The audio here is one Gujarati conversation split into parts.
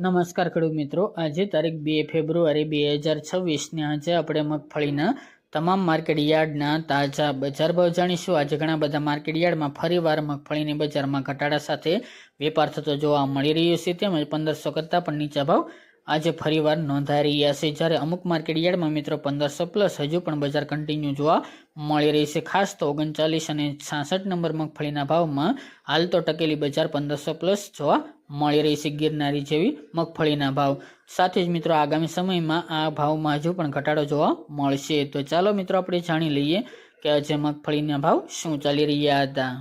નમસ્કાર ખેડૂત મિત્રો. આજે તારીખ બે ફેબ્રુઆરી બે હજાર છવ્વીસને આજે આપણે મગફળીના તમામ માર્કેટ યાર્ડના તાજા બજાર ભાવ જાણીશું. આજે ઘણા બધા માર્કેટ યાર્ડમાં ફરીવાર મગફળીની બજારમાં ઘટાડા સાથે વેપાર થતો જોવા મળી રહ્યો છે. તેમજ પંદરસો કરતાં પણ નીચા ભાવ આજે ફરીવાર નોંધાઈ રહ્યા છે. જ્યારે અમુક માર્કેટ યાર્ડમાં મિત્રો પંદરસો પ્લસ હજુ પણ બજાર કન્ટિન્યુ જોવા મળી રહી છે. ખાસ તો ઓગણચાલીસ અને છાસઠ નંબર મગફળીના ભાવમાં હાલ તો ટકેલી બજાર પંદરસો પ્લસ જોવા મળી રહી છે ગિરનારી જેવી મગફળીના ભાવ. સાથે જ મિત્રો આગામી સમયમાં આ ભાવમાં હજુ પણ ઘટાડો જોવા મળશે. તો ચાલો મિત્રો આપણે જાણી લઈએ કે આજે મગફળીના ભાવ શું ચાલી રહ્યા હતા.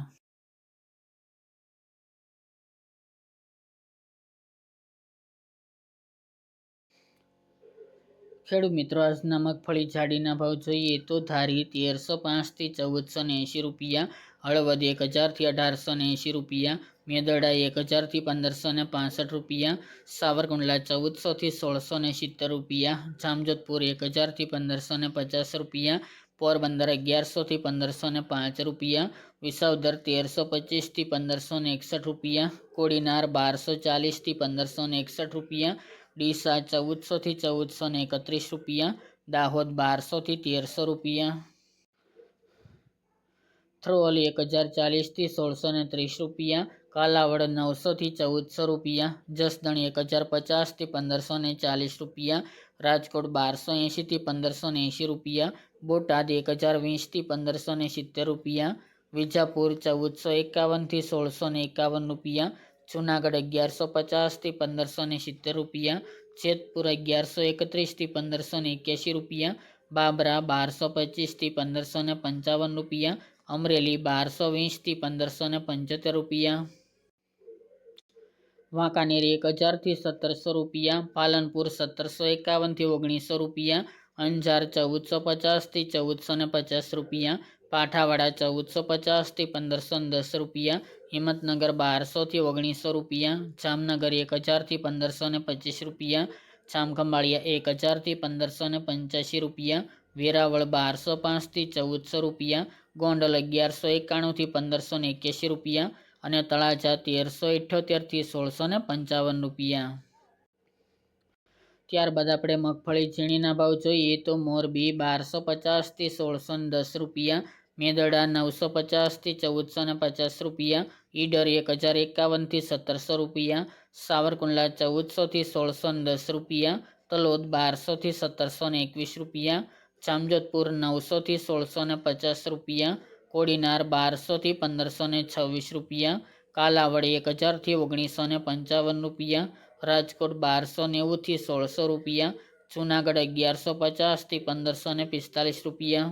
ખેડૂત મિત્રો, આજના મગફળી જાડીના ભાવ જોઈએ તો ધારી તેરસો પાંચથી ચૌદસો ને એંશી રૂપિયા, હળવદ એક હજારથી અઢારસો ને એંશી રૂપિયા મેદરડા એક હજારથી પંદરસો ને પાસઠ રૂપિયા, સાવરકુંડલા ચૌદસોથી સોળસો ને સિત્તેર રૂપિયા, જામજોધપુર એક હજારથી પંદરસો ને પચાસ રૂપિયા, પોરબંદર અગિયારસોથી પંદરસો ને પાંચ રૂપિયા, વિસાવદર તેરસો પચીસથી પંદરસો ને એકસઠ રૂપિયા, કોડીનાર બારસો ચાલીસથી પંદરસો ને એકસઠ રૂપિયા, ડીસા ચૌદસોથી ચૌદસો ને એકત્રીસ રૂપિયા, દાહોદ બારસોથી તેરસો રૂપિયા. થ્રોલી એક હજાર ચાલીસથી સોળસો ને ત્રીસ રૂપિયા કાલાવડ નવસોથી ચૌદસો રૂપિયા, જસદણી એક હજાર પચાસથી પંદરસો ને ચાલીસ રૂપિયા, રાજકોટ બારસો એંશીથી પંદરસો ને એંશી રૂપિયા, બોટાદ એક હજાર વીસથી પંદરસો ને સિત્તેર રૂપિયા, વિજાપુર ચૌદસો એકાવનથી સોળસો ને એકાવન રૂપિયા, જુનાગઢ અગિયારસો પચાસથી પંદરસો ને સિત્તેર રૂપિયા, જેતપુર અગિયારસો એકત્રીસથી પંદરસો ને એક્યાસી રૂપિયા, બાબરા બારસો પચીસથી પંદરસો ને પંચાવન રૂપિયા, અમરેલી બારસો વીસથી પંદરસો ને પંચોતેર રૂપિયા. વાંકાનેર એક હજારથી સત્તરસો રૂપિયા, પાલનપુર સત્તરસો એકાવનથી ઓગણીસો રૂપિયા, અંજાર ચૌદસો પચાસથી ચૌદસો ને પચાસ રૂપિયા, પાઠાવાડા ચૌદસો પચાસથી પંદરસો દસ રૂપિયા, હિંમતનગર બારસોથી ઓગણીસો રૂપિયા, જામનગર એક હજારથી પંદરસો ને પચીસ રૂપિયા, જામખંભાળિયા એક હજારથી પંદરસો ને પંચ્યાસી રૂપિયા, વેરાવળ બારસો પાંચથી ચૌદસો રૂપિયા, ગોંડલ અગિયારસો એકાણુંથી પંદરસો ને એક્યાસી રૂપિયા અને તળાજા તેરસો ઇઠ્યોતેરથી સોળસો ને પંચાવન રૂપિયા. ત્યારબાદ આપણે મગફળી ઝીણીના ભાવ જોઈએ તો મોરબી બારસો પચાસથી સોળસો ને દસ રૂપિયા, મેદડા નવસો પચાસથી ચૌદસો ને પચાસ રૂપિયા, ઈડર એક હજાર એકાવનથી સત્તરસો રૂપિયા, સાવરકુંડલા ચૌદસોથી સોળસો ને દસ રૂપિયા, તલોદ બારસોથી સત્તરસો ને એકવીસ રૂપિયા, જામજોધપુર નવસોથી સોળસો ને પચાસ રૂપિયા કોડીનાર બારસોથી પંદરસો ને છવ્વીસ રૂપિયા, કાલાવડ એક હજારથી ઓગણીસો ને પંચાવન રૂપિયા, રાજકોટ બારસો નેવુંથી સોળસો રૂપિયા, જુનાગઢ અગિયારસો પચાસથી પંદરસો ને પિસ્તાલીસ રૂપિયા.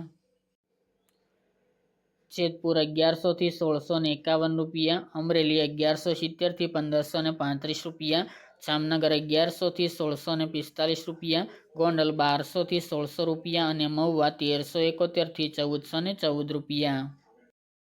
જેતપુર અગિયારસોથી સોળસો ને એકાવન રૂપિયા, અમરેલી અગિયારસો સિત્તેરથી પંદરસો ને પાંત્રીસ રૂપિયા જામનગર અગિયારસોથી સોળસો ને પિસ્તાલીસ રૂપિયા, ગોંડલ બારસોથી સોળસો રૂપિયા અને મહુવા તેરસો એકોતેરથી ચૌદસો ને ચૌદ રૂપિયા.